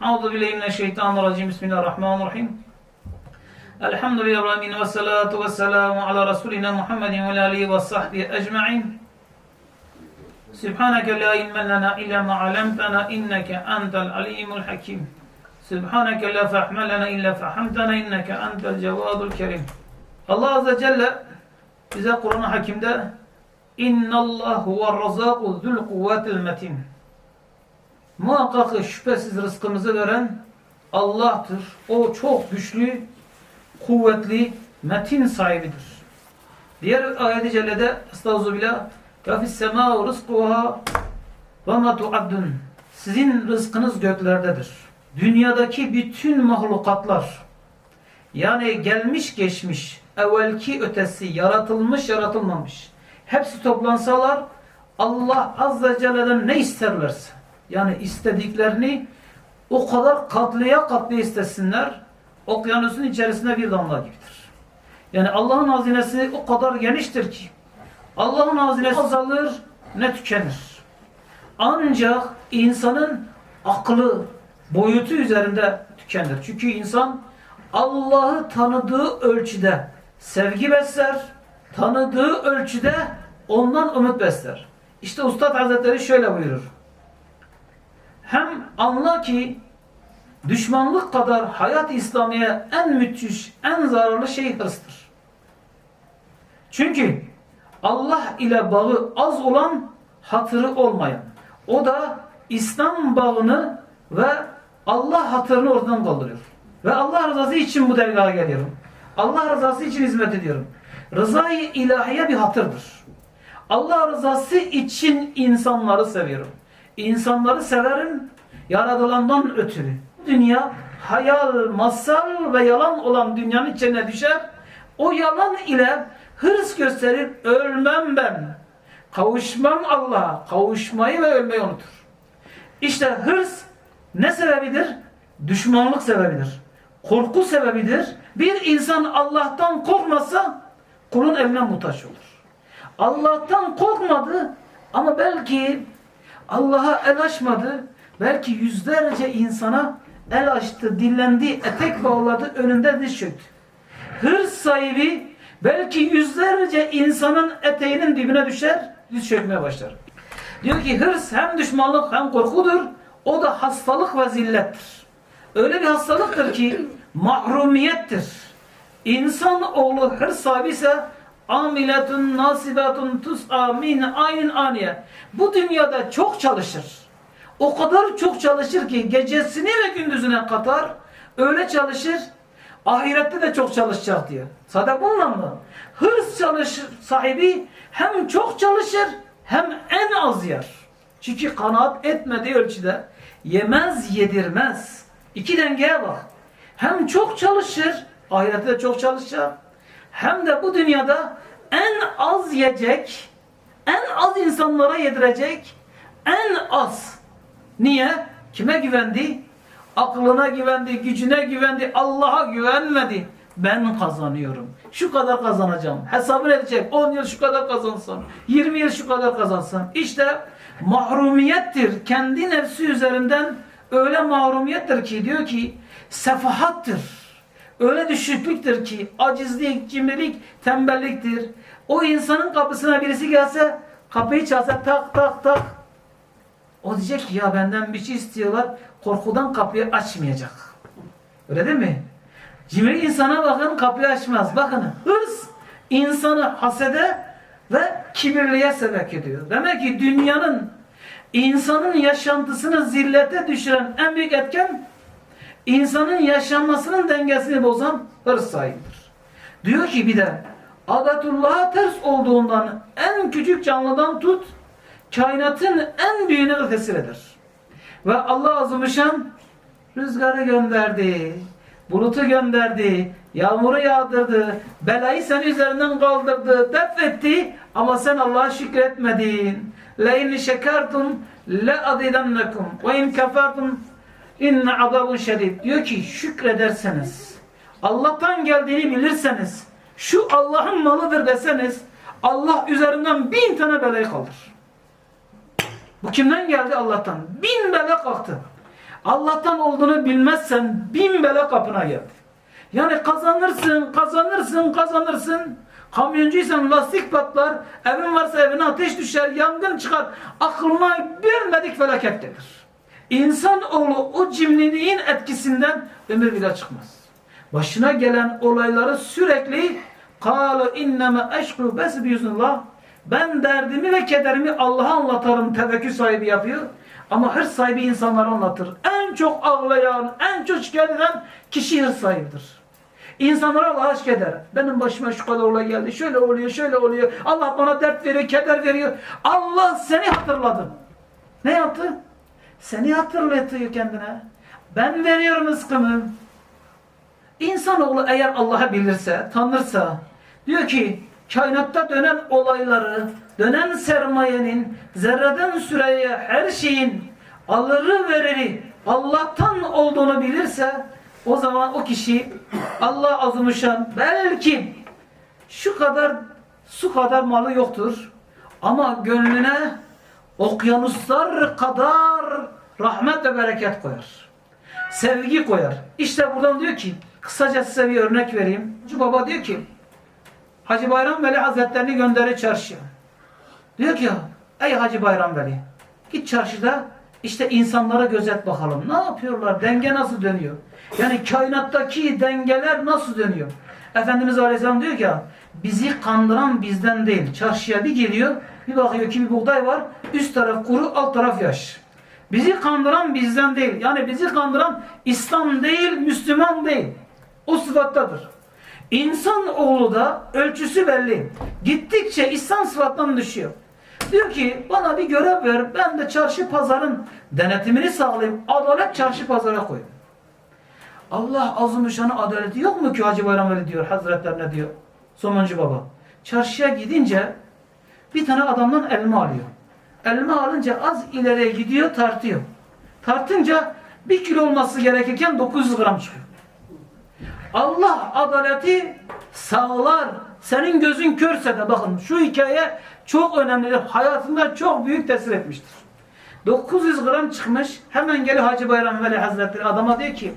أعوذ بالله من الشيطان الرجيم. بسم الله الرحمن الرحيم. الحمد لله والصلاة والسلام على رسولنا محمد وعلى آله وصحبه أجمعين. سبحانك لا علم لنا إلا ما علمتنا إنك أنت العليم الحكيم. سبحانك لا فهم لنا إلا فهمتنا إنك أنت الجواد الكريم. الله عز وجل إذا قرأنا حكيم ده إن الله هو الرزاق ذو القوات المتين. Muhakkak şüphesiz rızkımızı veren Allah'tır. O çok güçlü, kuvvetli, metin sahibidir. Diğer ayet-i cellede Estağfirullah ve fis semâ rızkuha ve ma tuaddun. Sizin rızkınız göklerdedir. Dünyadaki bütün mahlukatlar yani gelmiş geçmiş, evvelki ötesi, yaratılmış yaratılmamış. Hepsi toplansalar Allah Azze Celle'den ne isterlerse yani istediklerini o kadar katlıya katlıya istesinler okyanusun içerisinde bir damla gibidir. Yani Allah'ın hazinesi o kadar geniştir ki Allah'ın hazinesi azalır ne tükenir. Ancak insanın aklı boyutu üzerinde tükenir. Çünkü insan Allah'ı tanıdığı ölçüde sevgi besler, tanıdığı ölçüde ondan ümit besler. İşte Ustad Hazretleri şöyle buyurur. Hem anla ki düşmanlık kadar hayat İslamiye en müthiş, en zararlı şey hırstır. Çünkü Allah ile bağı az olan, hatırı olmayan. O da İslam bağını ve Allah hatırını ortadan kaldırıyor. Ve Allah rızası için bu dergaha geliyorum. Allah rızası için hizmet ediyorum. Rızayı ilahiye bir hatırdır. Allah rızası için insanları seviyorum. İnsanları severim yaratılandan ötürü. Dünya hayal, masal ve yalan olan dünyanın içine düşer. O yalan ile hırs gösterir. Ölmem ben. Kavuşmam Allah'a. Kavuşmayı ve ölmeyi unutur. İşte hırs ne sebebidir? Düşmanlık sebebidir. Korku sebebidir. Bir insan Allah'tan korkmasa kulun eline muhtaç olur. Allah'tan korkmadı ama belki Allah'a el açmadı. Belki yüzlerce insana el açtı, dillendi, etek bağladı, önünde diz çöktü. Hırs sahibi belki yüzlerce insanın eteğinin dibine düşer, diz çökmeye başlar. Diyor ki hırs hem düşmanlık hem korkudur. O da hastalık ve zillettir. Öyle bir hastalıktır ki mahrumiyettir. İnsan oğlu hırs sahibi ise amiletun nasibatun tus'a min aynin aniye. Bu dünyada çok çalışır. O kadar çok çalışır ki gecesini ve gündüzüne katar. Öyle çalışır. Ahirette de çok çalışacak diyor. Sadece bununla mı? Hırs çalışır sahibi hem çok çalışır hem en az yer. Çünkü kanaat etmediği ölçüde yemez yedirmez. İki dengeye bak. Hem çok çalışır, ahirette de çok çalışacak. Hem de bu dünyada en az yiyecek, en az insanlara yedirecek, en az. Niye? Kime güvendi? Aklına güvendi, gücüne güvendi, Allah'a güvenmedi. Ben kazanıyorum. Şu kadar kazanacağım. Hesabını edecek. 10 yıl şu kadar kazansam. 20 yıl şu kadar kazansam. İşte mahrumiyettir. Kendi nefsi üzerinden öyle mahrumiyettir ki diyor ki sefahattır. Öyle düşüklüktür ki acizlik, cimrilik, tembelliktir. O insanın kapısına birisi gelse kapıyı çalsa tak tak tak. O diyecek ki ya benden bir şey istiyorlar. Korkudan kapıyı açmayacak. Öyle değil mi? Cimri insana bakın kapıyı açmaz. Bakın hırs insanı hasede ve kibirliğe sebep ediyor. Demek ki dünyanın insanın yaşantısını zillete düşüren en büyük etken insanın yaşanmasının dengesini bozan hırs sahibidir. Diyor ki bir de adetullah'a ters olduğundan en küçük canlıdan tut kainatın en büyüğüne de tesir eder. Ve Allah azimüşşan rüzgarı gönderdi, bulutu gönderdi, yağmuru yağdırdı, belayı senin üzerinden kaldırdı, def etti ama sen Allah'a şükretmedin. لَاِنْ شَكَرْتُمْ لَاَذِدَنَّكُمْ وَاِنْ كَفَرْتُمْ inne azabun şedid. Diyor ki şükrederseniz, Allah'tan geldiğini bilirseniz, şu Allah'ın malıdır deseniz, Allah üzerinden bin tane belayı kaldır. Bu kimden geldi? Allah'tan. Bin bela kalktı. Allah'tan olduğunu bilmezsen bin bela kapına geldi. Yani kazanırsın, kazanırsın, kazanırsın. Kamyoncuysan lastik patlar, evin varsa evine ateş düşer, yangın çıkar. Aklına bilmedik felaket gelir. İnsanoğlu o cimriliğin etkisinden ömür bile çıkmaz. Başına gelen olayları sürekli قَالَ اِنَّمَا اَشْكُ بَسْ بِيُزْنُ Ben derdimi ve kederimi Allah'a anlatarım tevekkül sahibi yapıyor. Ama hırs sahibi insanlara anlatır. En çok ağlayan, en çok şikayet eden kişi hırs sahibidir. İnsanlara Allah'a şikayet eder. Benim başıma şu kadar olay geldi. Şöyle oluyor, şöyle oluyor. Allah bana dert veriyor, keder veriyor. Allah seni hatırladı. Ne yaptı? Seni hatırlatıyor kendine. Ben veriyorum rızkımı. İnsanoğlu eğer Allah'ı bilirse, tanırsa, diyor ki kainatta dönen olayları, dönen sermayenin, zerreden süreye her şeyin alırı veriri Allah'tan olduğunu bilirse, o zaman o kişi Allah azimuşan belki şu kadar su kadar malı yoktur ama gönlüne okyanuslar kadar rahmet ve bereket koyar. Sevgi koyar. İşte buradan diyor ki kısaca size bir örnek vereyim. Hacı Baba diyor ki Hacı Bayram Veli Hazretlerini gönderi çarşıya. Diyor ki ey Hacı Bayram Veli git çarşıda işte insanlara gözet bakalım. Ne yapıyorlar? Denge nasıl dönüyor? Yani kainattaki dengeler nasıl dönüyor? Efendimiz Aleyhisselam diyor ki bizi kandıran bizden değil. Çarşıya bir geliyor, bir bakıyor ki bir buğday var, üst taraf kuru, alt taraf yaş. Bizi kandıran bizden değil. Yani bizi kandıran İslam değil, Müslüman değil. O sıfattadır. İnsan oğlu da ölçüsü belli. Gittikçe İslam sıfattan düşüyor. Diyor ki bana bir görev ver. Ben de çarşı pazarın denetimini sağlayayım. Adalet çarşı pazara koyayım. Allah azimüşşanı adaleti yok mu ki Hacı Bayram Veli diyor Hazretlerine diyor. Somuncu Baba. Çarşıya gidince bir tane adamdan elma alıyor. Elma alınca az ileriye gidiyor tartıyor. Tartınca bir kilo olması gerekirken 900 gram çıkıyor. Allah adaleti sağlar. Senin gözün körse de bakın şu hikaye çok önemlidir. Hayatında çok büyük tesir etmiştir. 900 gram çıkmış. Hemen geliyor Hacı Bayram Veli Hazretleri adama diyor ki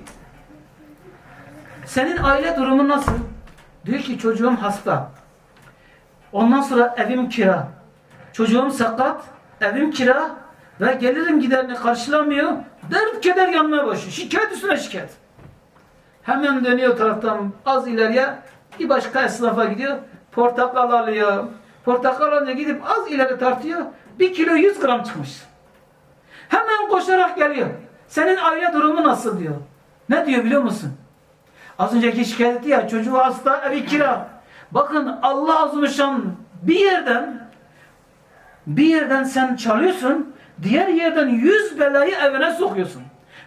senin aile durumun nasıl? Diyor ki çocuğum hasta. Ondan sonra evim kira. Çocuğum sakat, evim kira ve gelirim giderini karşılamıyor. Dert keder yanmaya başlıyor. Şikayet üstüne şikayet. Hemen dönüyor taraftan az ileriye bir başka esnafa gidiyor. Portakal alıyor. Portakal alınca gidip az ileri tartıyor. Bir kilo 100 gram çıkmış. Hemen koşarak geliyor. Senin aile durumu nasıl diyor. Ne diyor biliyor musun? Az önceki şikayet etti ya çocuğu hasta evi kira. Bakın Allah azmışan bir yerden bir yerden sen çalıyorsun diğer yerden yüz belayı evine sokuyorsun.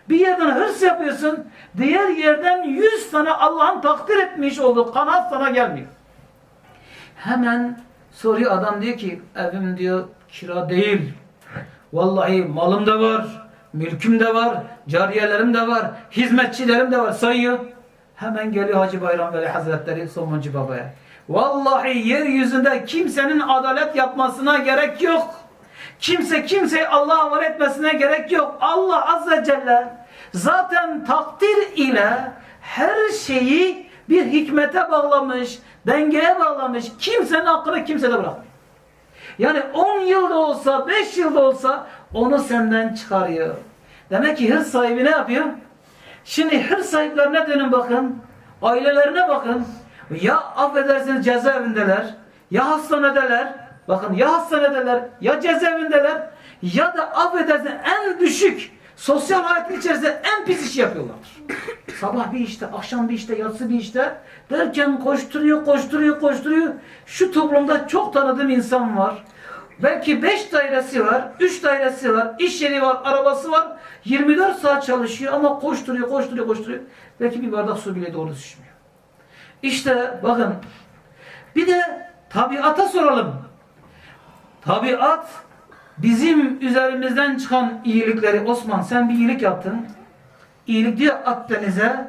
Bir yerden hırs yapıyorsun diğer yerden yüz tane Allah'ın takdir etmiş olduğu kanat sana gelmiyor. Hemen soruyor adam diyor ki evim diyor kira değil. Vallahi malım da var, mülküm de var, cariyelerim de var, hizmetçilerim de var sayıyor. Hemen geliyor Hacı Bayram Veli Hazretleri Somuncu Baba'ya. Vallahi yeryüzünde kimsenin adalet yapmasına gerek yok. Kimse kimseyi Allah'a havale etmesine gerek yok. Allah Azze Celle zaten takdir ile her şeyi bir hikmete bağlamış, dengeye bağlamış. Kimsenin aklını kimsede bırakmıyor. Yani 10 yılda olsa, 5 yılda olsa onu senden çıkarıyor. Demek ki hırs sahibi ne yapıyor? Şimdi hırs sahiplerine dönün bakın. Ailelerine bakın. Ya affedersiniz cezaevindeler, ya hastanedeler. Bakın ya hastanedeler, ya cezaevindeler, ya da affedersiniz en düşük sosyal hayatın içerisinde en pis iş yapıyorlardır. Sabah bir işte, akşam bir işte, yatsı bir işte derken koşturuyor, koşturuyor, koşturuyor. Şu toplumda çok tanıdığım insan var. Belki 5 dairesi var, 3 dairesi var, iş yeri var, arabası var. 24 saat çalışıyor ama koşturuyor, koşturuyor, koşturuyor. Belki bir bardak su bile doğru düşmüyor. İşte bakın bir de tabiata soralım. Tabiat bizim üzerimizden çıkan iyilikleri Osman sen bir iyilik yaptın. İyilik diyor at denize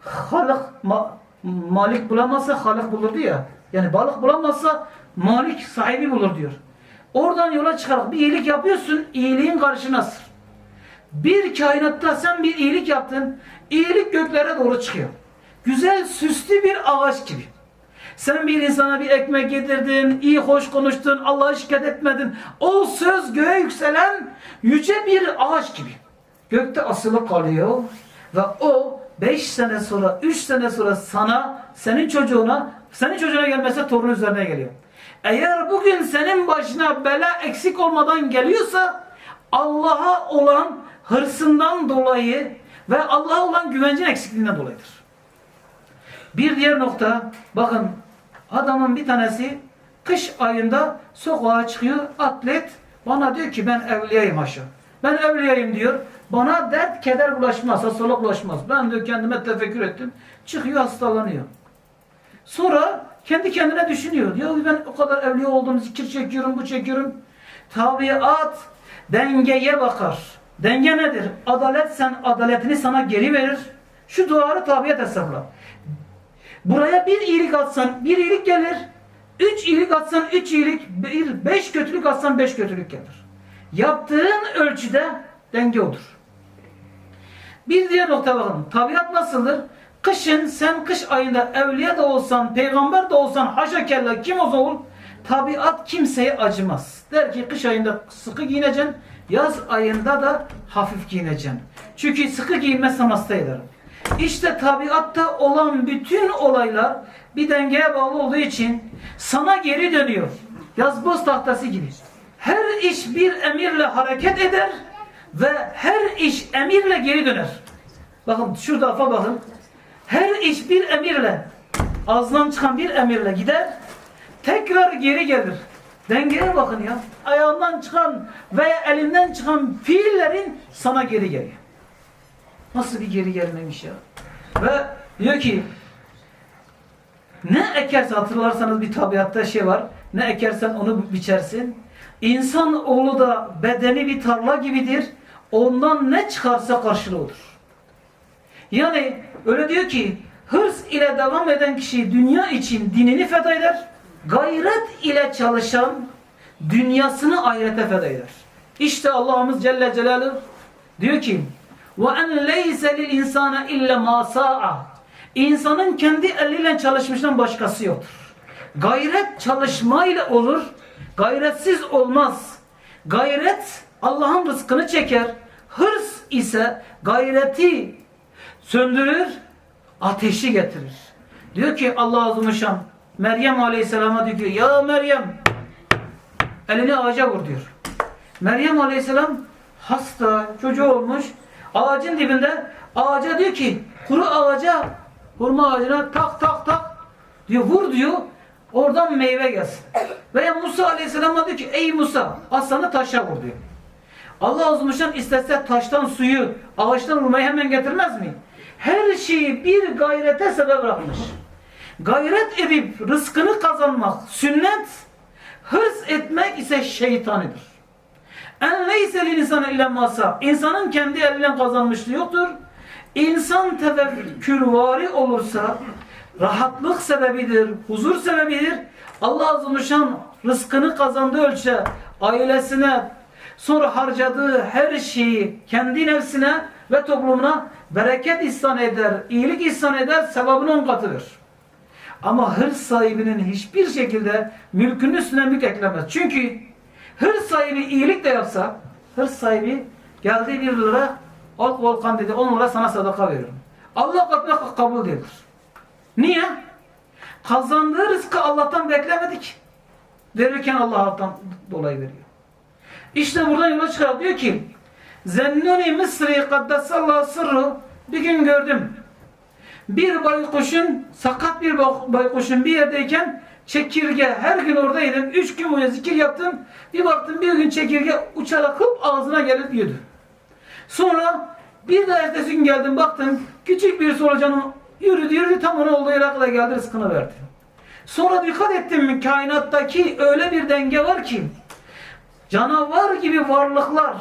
halık ma malik bulamazsa halık bulur diyor. Yani balık bulamazsa malik sahibi bulur diyor. Oradan yola çıkarak bir iyilik yapıyorsun iyiliğin karşınasın. Bir kainatta sen bir iyilik yaptın. iyilik göklere doğru çıkıyor. Güzel süslü bir ağaç gibi. Sen bir insana bir ekmek yedirdin, iyi hoş konuştun, Allah'a şikayet etmedin. O söz göğe yükselen yüce bir ağaç gibi. Gökte asılı kalıyor ve o beş sene sonra, üç sene sonra sana, senin çocuğuna, senin çocuğuna gelmese torun üzerine geliyor. Eğer bugün senin başına bela eksik olmadan geliyorsa Allah'a olan hırsından dolayı ve Allah'a olan güvencin eksikliğinden dolayıdır. Bir diğer nokta, bakın adamın bir tanesi kış ayında sokağa çıkıyor, atlet bana diyor ki ben evliyayım aşağı. Ben evliyayım diyor. Bana dert, keder bulaşmaz, hastalık bulaşmaz. Ben diyor kendime tefekkür ettim. Çıkıyor hastalanıyor. Sonra kendi kendine düşünüyor. Diyor ben o kadar evliya oldum, zikir çekiyorum, bu çekiyorum. Tabiat dengeye bakar. Denge nedir? Adalet sen adaletini sana geri verir. Şu duvarı tabiat hesapla. Buraya bir iyilik atsan bir iyilik gelir. Üç iyilik atsan üç iyilik, bir, beş kötülük atsan beş kötülük gelir. Yaptığın ölçüde denge odur. Bir diğer nokta bakalım. Tabiat nasıldır? Kışın sen kış ayında evliya da olsan, peygamber de olsan, haşa kella kim olsa ol, tabiat kimseye acımaz. Der ki kış ayında sıkı giyineceksin, yaz ayında da hafif giyineceksin. Çünkü sıkı giyinmezsem hasta ederim. İşte tabiatta olan bütün olaylar bir dengeye bağlı olduğu için sana geri dönüyor. Yazboz tahtası gibi. Her iş bir emirle hareket eder ve her iş emirle geri döner. Bakın şurada afa bakın. Her iş bir emirle, ağzından çıkan bir emirle gider, tekrar geri gelir. Dengeye bakın ya. Ayağından çıkan veya elinden çıkan fiillerin sana geri geliyor. Nasıl bir geri gelmemiş ya? Ve diyor ki ne ekerse hatırlarsanız bir tabiatta şey var. Ne ekersen onu biçersin. İnsan oğlu da bedeni bir tarla gibidir. Ondan ne çıkarsa karşılığı odur. Yani öyle diyor ki hırs ile devam eden kişi dünya için dinini feda eder Gayret ile çalışan dünyasını ahirete feda eder. İşte Allah'ımız Celle Celaluhu diyor ki وَاَنْ لَيْسَ لِلْاِنْسَانَ اِلَّا مَا سَاءَ İnsanın kendi eliyle çalışmıştan başkası yoktur. Gayret çalışmayla olur. Gayretsiz olmaz. Gayret Allah'ın rızkını çeker. Hırs ise gayreti söndürür, ateşi getirir. Diyor ki Allah Azimuşşan Meryem Aleyhisselam'a diyor ya Meryem elini ağaca vur diyor. Meryem Aleyhisselam hasta, çocuğu olmuş. Ağacın dibinde ağaca diyor ki kuru ağaca hurma ağacına tak tak tak diyor vur diyor. Oradan meyve gelsin. Veya Musa Aleyhisselam'a diyor ki ey Musa aslanı taşa vur diyor. Allah Azimuşşan istese taştan suyu ağaçtan vurmayı hemen getirmez mi? Her şeyi bir gayrete sebep bırakmış. Gayret edip rızkını kazanmak sünnet, hırs etmek ise şeytanidir. En leyse insana ile masa. İnsanın kendi eliyle kazanmışlığı yoktur. İnsan tevekkülvari olursa rahatlık sebebidir, huzur sebebidir. Allah Azimuşşan rızkını kazandığı ölçüde ailesine sonra harcadığı her şeyi kendi nefsine ve toplumuna bereket ihsan eder, iyilik ihsan eder, sevabını on katıdır. Ama hırs sahibinin hiçbir şekilde mülkünün üstüne mülk eklemez. Çünkü hırs sahibi iyilik de yapsa, hırs sahibi geldi bir lira, al volkan dedi, on sana sadaka veriyorum. Allah katına kabul değildir. Niye? Kazandığı rızkı Allah'tan beklemedik. Verirken Allah'tan dolayı veriyor. İşte buradan yola çıkar diyor ki Zennuni Mısri kaddesallahu sırrı bir gün gördüm. Bir baykuşun, sakat bir baykuşun bir yerdeyken çekirge her gün oradaydım. Üç gün boyunca zikir yaptım. Bir baktım bir gün çekirge uçarak hıp ağzına gelip yedi. Sonra bir de ertesi gün geldim baktım küçük bir solucanın yürüdü yürüdü tam ona olduğu yere kadar geldi rızkını verdi. Sonra dikkat ettim mi kainattaki öyle bir denge var ki canavar gibi varlıklar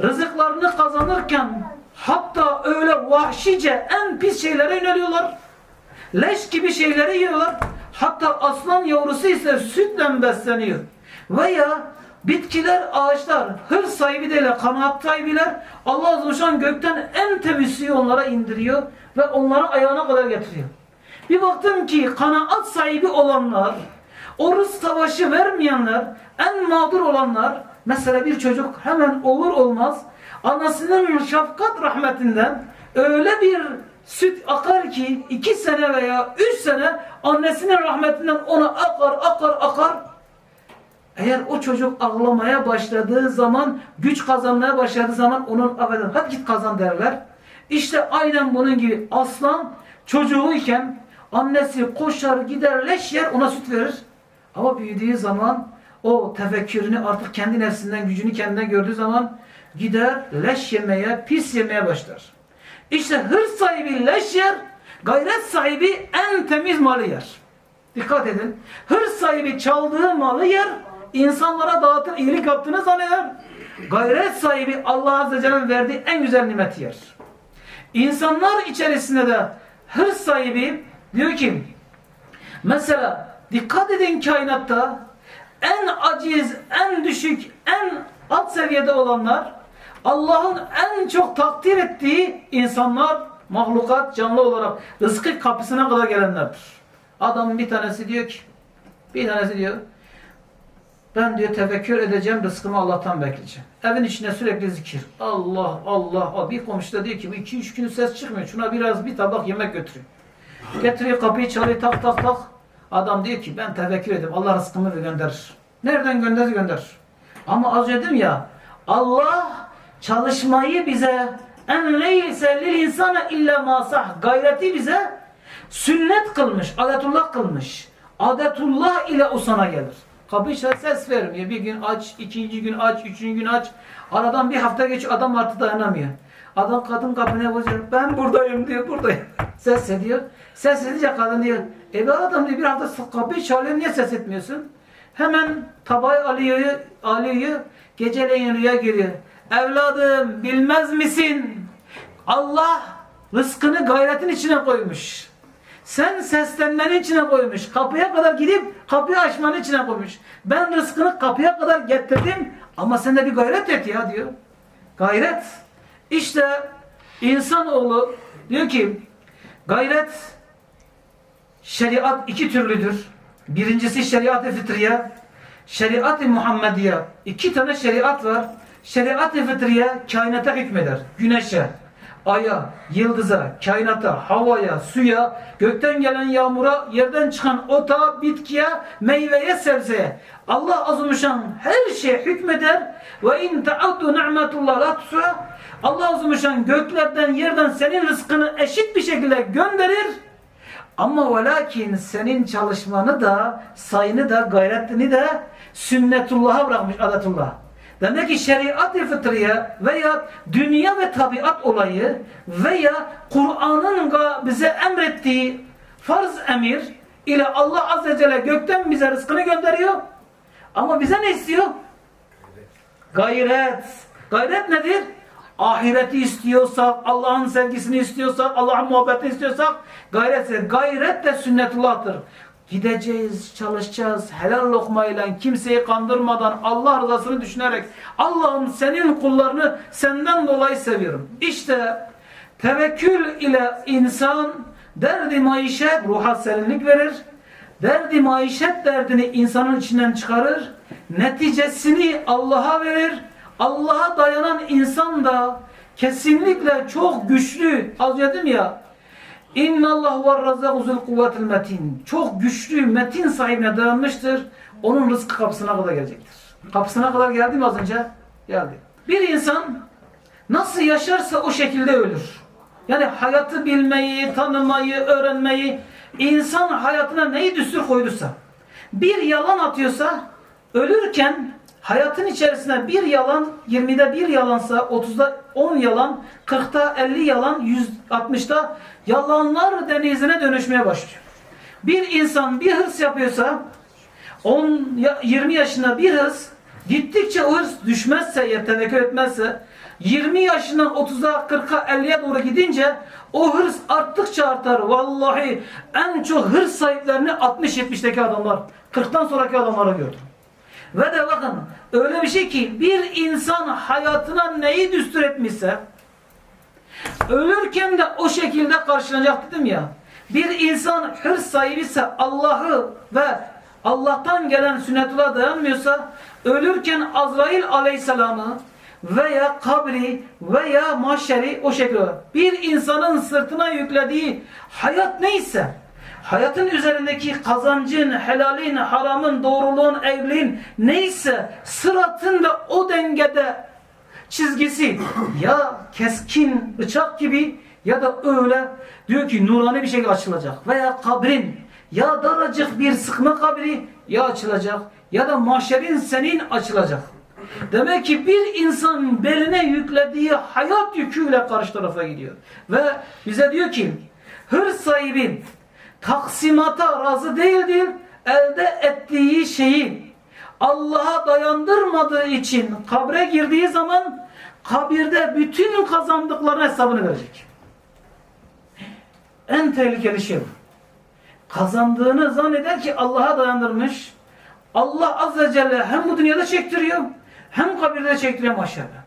rızıklarını kazanırken hatta öyle vahşice en pis şeylere yöneliyorlar. Leş gibi şeyleri yiyorlar. Hatta aslan yavrusu ise sütle besleniyor. Veya Bitkiler, ağaçlar, hırs sahibi değiller, kanaat sahibiler. Allah Azze ve Celle gökten en temiz suyu onlara indiriyor ve onları ayağına kadar getiriyor. Bir baktım ki kanaat sahibi olanlar, o rızk savaşı vermeyenler, en mağdur olanlar, mesela bir çocuk hemen olur olmaz, anasının şefkat rahmetinden öyle bir süt akar ki iki sene veya üç sene annesinin rahmetinden ona akar akar akar. Eğer o çocuk ağlamaya başladığı zaman, güç kazanmaya başladığı zaman onun affedin, hadi git kazan derler. İşte aynen bunun gibi aslan çocuğuyken annesi koşar gider leş yer ona süt verir. Ama büyüdüğü zaman o tefekkürünü artık kendi nefsinden gücünü kendinden gördüğü zaman gider leş yemeye, pis yemeye başlar. İşte hırs sahibi leş yer, gayret sahibi en temiz malı yer. Dikkat edin. Hırs sahibi çaldığı malı yer, insanlara dağıtır, iyilik yaptığını zanneder. Gayret sahibi Allah Azze ve Celle'nin verdiği en güzel nimeti yer. İnsanlar içerisinde de hırs sahibi diyor ki, mesela dikkat edin kainatta en aciz, en düşük, en alt seviyede olanlar Allah'ın en çok takdir ettiği insanlar, mahlukat canlı olarak rızkı kapısına kadar gelenlerdir. Adamın bir tanesi diyor ki, bir tanesi diyor, ben diyor tefekkür edeceğim, rızkımı Allah'tan bekleyeceğim. Evin içinde sürekli zikir. Allah, Allah, Allah. Bir komşu da diyor ki, bu iki üç gün ses çıkmıyor. Şuna biraz bir tabak yemek götürüyor. Getiriyor kapıyı çalıyor, tak tak tak. Adam diyor ki, ben tefekkür edeyim, Allah rızkımı gönderir. Nereden gönderir, gönderir. Ama az dedim ya, Allah çalışmayı bize en leyse lil insana illa masah gayreti bize sünnet kılmış, adetullah kılmış. Adetullah ile o sana gelir. Kapıyı çal ses vermiyor. Bir gün aç, ikinci gün aç, üçüncü gün aç. Aradan bir hafta geçiyor adam artık dayanamıyor. Adam kadın kapına bozuyor. Ben buradayım diyor, buradayım. Ses ediyor. Ses edince kadın diyor. E adam diyor bir hafta kapıyı çalıyor niye ses etmiyorsun? Hemen tabağı alıyor, alıyor. Geceleyin rüya giriyor. Evladım bilmez misin? Allah rızkını gayretin içine koymuş. Sen seslenmenin içine koymuş. Kapıya kadar gidip kapıyı açmanın içine koymuş. Ben rızkını kapıya kadar getirdim ama sen de bir gayret et ya diyor. Gayret. İşte insanoğlu diyor ki gayret şeriat iki türlüdür. Birincisi şeriat-ı fıtriye, şeriat-ı Muhammediye. İki tane şeriat var. Şeriat-ı fıtriye kainata hükmeder. Güneşe, aya, yıldıza, kainata, havaya, suya, gökten gelen yağmura, yerden çıkan ota, bitkiye, meyveye, sebzeye. Allah azimüşşan her şeye hükmeder. Ve in ta'uddu ni'metullah la. Allah azimüşşan göklerden, yerden senin rızkını eşit bir şekilde gönderir. Ama ve senin çalışmanı da, sayını da, gayretini de sünnetullah'a bırakmış adetullah. Demek ki şeriat-ı fıtriye veya dünya ve tabiat olayı veya Kur'an'ın bize emrettiği farz emir ile Allah Azze Celle gökten bize rızkını gönderiyor. Ama bize ne istiyor? Gayret. Gayret nedir? Ahireti istiyorsak, Allah'ın sevgisini istiyorsak, Allah'ın muhabbetini istiyorsak gayret. Gayret de sünnetullah'tır. Gideceğiz, çalışacağız, helal lokmayla, kimseyi kandırmadan, Allah rızasını düşünerek, Allah'ım senin kullarını senden dolayı seviyorum. İşte tevekkül ile insan derdi maişet, ruha serinlik verir. Derdi maişet derdini insanın içinden çıkarır. Neticesini Allah'a verir. Allah'a dayanan insan da kesinlikle çok güçlü. Az dedim ya, İnna Allah ve razzaqu zul kuvvetil metin. Çok güçlü, metin sahibine dayanmıştır. Onun rızkı kapısına kadar gelecektir. Kapısına kadar geldi mi az önce? Geldi. Bir insan nasıl yaşarsa o şekilde ölür. Yani hayatı bilmeyi, tanımayı, öğrenmeyi, insan hayatına neyi düstur koyduysa, bir yalan atıyorsa, ölürken hayatın içerisinde bir yalan, 20'de bir yalansa, 30'da 10 yalan, 40'ta 50 yalan, 160'da yalanlar denizine dönüşmeye başlıyor. Bir insan bir hırs yapıyorsa 10 20 yaşında bir hırs gittikçe o hırs düşmezse ya tevekkül etmezse 20 yaşından 30'a 40'a 50'ye doğru gidince o hırs arttıkça artar. Vallahi en çok hırs sahiplerini 60-70'deki adamlar. 40'tan sonraki adamları gördüm. Ve de bakın öyle bir şey ki bir insan hayatına neyi düstur etmişse ölürken de o şekilde karşılanacak dedim ya. Bir insan hırs sahibi ise Allah'ı ve Allah'tan gelen sünnetullah dayanmıyorsa ölürken Azrail aleyhisselamı veya kabri veya mahşeri o şekilde bir insanın sırtına yüklediği hayat neyse hayatın üzerindeki kazancın, helalin, haramın, doğruluğun, evliliğin neyse sıratın da o dengede çizgisi ya keskin bıçak gibi ya da öyle diyor ki nurani bir şey açılacak veya kabrin ya daracık bir sıkma kabri ya açılacak ya da mahşerin senin açılacak. Demek ki bir insan beline yüklediği hayat yüküyle karşı tarafa gidiyor. Ve bize diyor ki hırs sahibi taksimata razı değildir. Elde ettiği şeyi Allah'a dayandırmadığı için kabre girdiği zaman kabirde bütün kazandıklarının hesabını verecek. En tehlikeli şey bu. Kazandığını zanneder ki Allah'a dayandırmış. Allah Azze Celle hem bu dünyada çektiriyor hem kabirde çektiriyor maşallah.